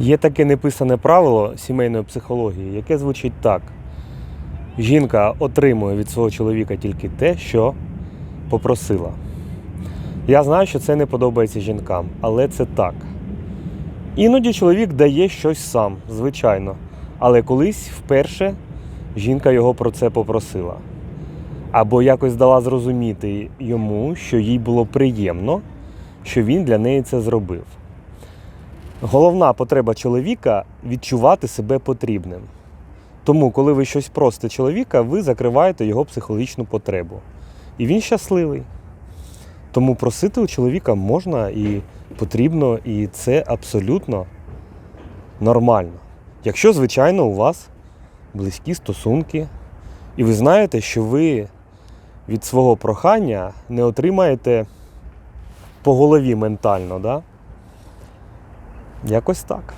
Є таке неписане правило сімейної психології, яке звучить так: жінка отримує від свого чоловіка тільки те, що попросила. Я знаю, що це не подобається жінкам, але це так. Іноді чоловік дає щось сам, звичайно, але колись вперше жінка його про це попросила. Або якось дала зрозуміти йому, що їй було приємно, що він для неї це зробив. Головна потреба чоловіка відчувати себе потрібним. Тому, коли ви щось просите чоловіка, ви закриваєте його психологічну потребу. І він щасливий. Тому просити у чоловіка можна і потрібно, і це абсолютно нормально. Якщо, звичайно, у вас близькі стосунки, і ви знаєте, що ви від свого прохання не отримаєте по голові ментально, да? Якось так.